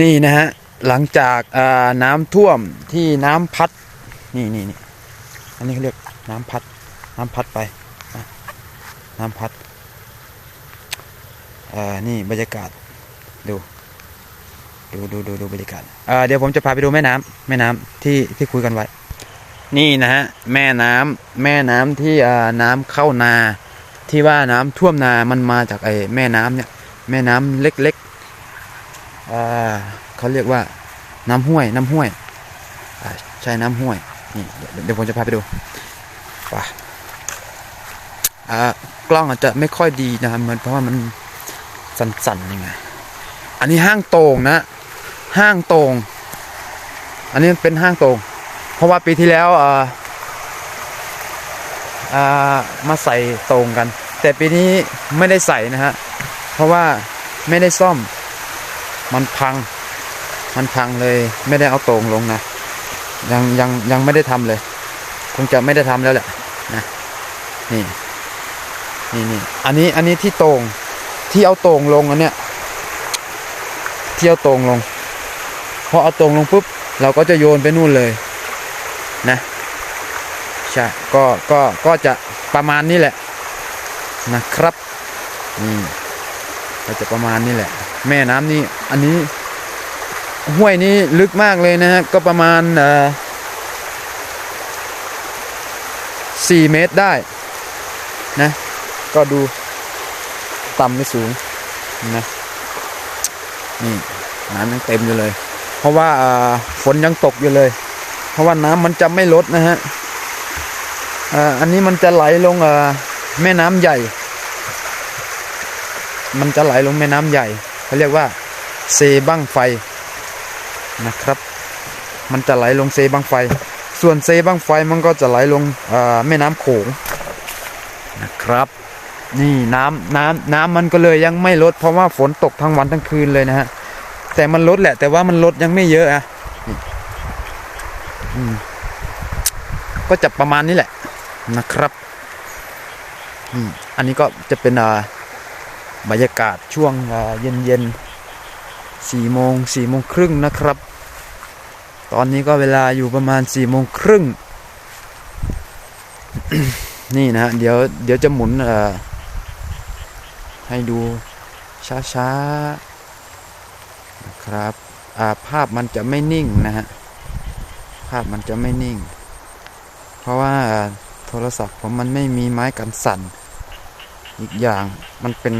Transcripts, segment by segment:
นี่นะฮะหลังจากน้ำท่วมที่น้ำพัดนี่นี่นี่อันนี้เขาเรียกน้ำพัด น้ำพัดไปนะน้ำพัดอ่านี่บรรยากาศดูดูดูดูดูบรรยากาศอ่าเดี๋ยวผมจะพาไปดูแม่น้ำแม่น้ำที่ที่คุยกันไว้ นี่นะฮะแม่น้ำแม่น้ำที่อ่าน้ำเข้านาที่ว่าน้ำท่วมนามันมาจากไอ้แม่น้ำเนี่ยแม่น้ำเล็กๆ เขาเรียกว่าน้ำห้วย น้ำห้วยใช่น้ำห้วยนี่เดี๋ยวผมจะพาไปดูไปอ่ากล้องอาจจะไม่ค่อยดีนะครับมันเพราะว่ามันสั่นๆยังไงอันนี้ห้างโตงนะ ห้างโตง อันนี้เป็นห้างโตง เพราะว่าปีที่แล้วอ่าอ่ามาใส่โตงกัน แต่ปีนี้ไม่ได้ใส่นะฮะเพราะว่าไม่ได้ซ่อม มันพัง มันพังเลยไม่ได้เอาตรงลงนะ ยังยังยังไม่ได้ทำเลย คงจะไม่ได้ทำแล้วแหละนะนี่นี่นี่อันนี้อันนี้ที่ตรงที่เอาตรงลงอันเนี้ยที่เอาตรงลงพอเอาตรงลงปุ๊บเราก็จะโยนไปนู่นเลยนะใช่ก็ก็ก็จะประมาณนี้แหละนะครับนี่ก็จะประมาณนี้แหละ แม่น้ำนี่อันนี้ห้วยนี้ลึกมากเลยนะฮะก็ประมาณสี่เมตรได้นะ ก็ดูต่ำไม่สูงนะนี่น้ำยังเต็มอยู่เลย เพราะว่าฝนยังตกอยู่เลย เพราะว่าน้ำมันจะไม่ลดนะฮะอันนี้มันจะไหลลงแม่น้ำใหญ่ มันจะไหลลงแม่น้ำใหญ่ เขาเรียกว่าเซบั้งไฟนะครับ มันจะไหลลงเซบังไฟ ส่วนเซบังไฟมันก็จะไหลลงแม่น้ำโขงนะครับ นี่น้ำน้ำน้ำมันก็เลยยังไม่ลด เพราะว่าฝนตกทั้งวันทั้งคืนเลยนะฮะแต่มันลดแหละ แต่ว่ามันลดยังไม่เยอะอะนี่อืมก็จะประมาณนี้แหละนะครับอันนี้ก็จะเป็นอ่า บรรยากาศช่วงเย็นเย็นๆสี่โมงสี่โมงครึ่งนะครับ ตอนนี้ก็เวลาอยู่ประมาณสี่โมงครึ่งนี่นะเดี๋ยวเดี๋ยวจะหมุนให้ดูช้าๆนะครับาภาพมันจะไม่นิ่งนะฮะภาพมันจะไม่นิ่ง เพราะว่าโทรศัพท์ผมมันไม่มีไม้กันสั่น อีกอย่างมันเป็น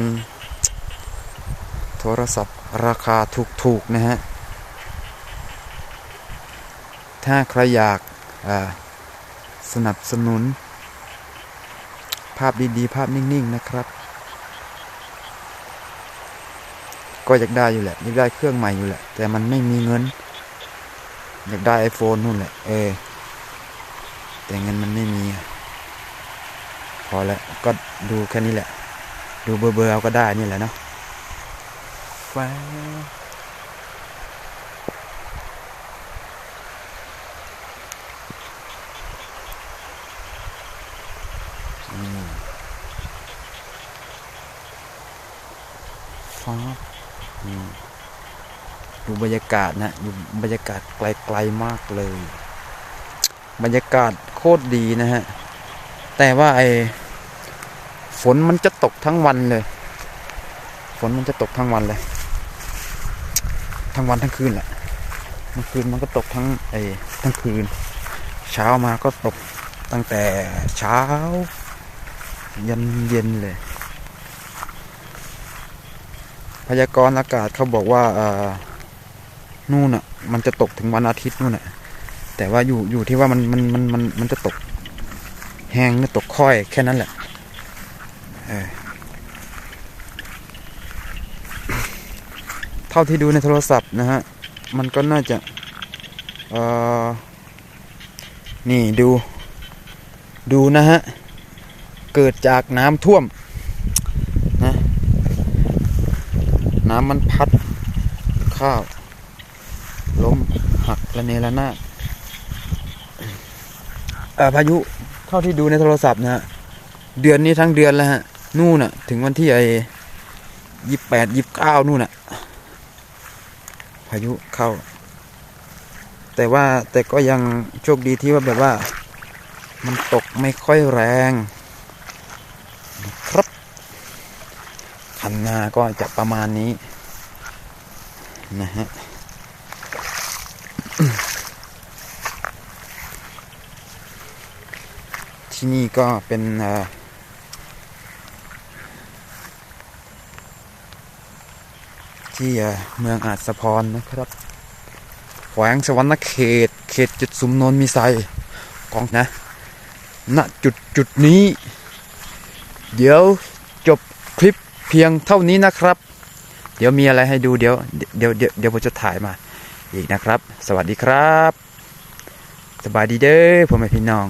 โทรศัพท์ราคาถูกๆนะฮะ ถ้าใครอยากสนับสนุน ภาพดีๆ ภาพนิ่งๆนะครับ ก็อยากได้อยู่แหละ อยากได้เครื่องใหม่อยู่แหละ แต่มันไม่มีเงิน อยากได้ iPhone นู่นแหละ เออ แต่เงินมันไม่มี พอแล้วก็ดูแค่นี้แหละ ดูเบอร์ๆเอาก็ได้นี่แหละเนาะ ว้าวอืมฟ้าอืมดูบรรยากาศนะดูบรรยากาศไกลๆมากเลย บรรยากาศโคตรดีนะฮะ แต่ว่าไอ้ฝนมันจะตกทั้งวันเลย ฝนมันจะตกทั้งวันเลย ทั้งวันทั้งคืนแหละเมื่อคืนมันก็ตกทั้งไอ้ทั้งคืน เช้ามาก็ตกตั้งแต่เช้า ยันเย็นเลย พยากรณ์อากาศเขาบอกว่าอ่านู่นอะ มันจะตกถึงวันอาทิตย์นู่นอะ แต่ว่าอยู่อยู่ที่ว่ามันมันมันมันมันจะตกแห้งหรือตกค่อยแค่นั้นแหละเออ เท่าที่ดูในโทรศัพท์นะฮะ มันก็น่าจะนี่ดู ดูนะฮะ เกิดจากน้ำท่วมนะน้ำมันพัดข้าว ล้มหักระเนระนาดอ่อพายุเท่าที่ดูในโทรศัพท์นะฮะ เดือนนี้ทั้งเดือนแล้วฮะ นู่นน่ะ ถึงวันที่ไอ้ยี่แปดยี่เก้านู่นน่ะายุเข้า แต่ว่าแต่ก็ยังโชคดีที่ว่าแบบว่า มันตกไม่ค่อยแรงครับคันนาก็จะประมาณนี้นะฮะที่นี่ก็เป็นอ่อ ที่เมืองอาจสะพรนะครับแขวงสวรรณเขต เขตจุดสุมนนมีไซกองนะณจุดจุดนี้ เดี๋ยวจบคลิปเพียงเท่านี้นะครับ เดี๋ยวมีอะไรให้ดูเดี๋ยวเดี๋ยวเดี๋ยวเดี๋ยวผมจะถ่ายมาอีกนะครับ สวัสดีครับ สบายดีเด้อพ่อแม่พี่น้อง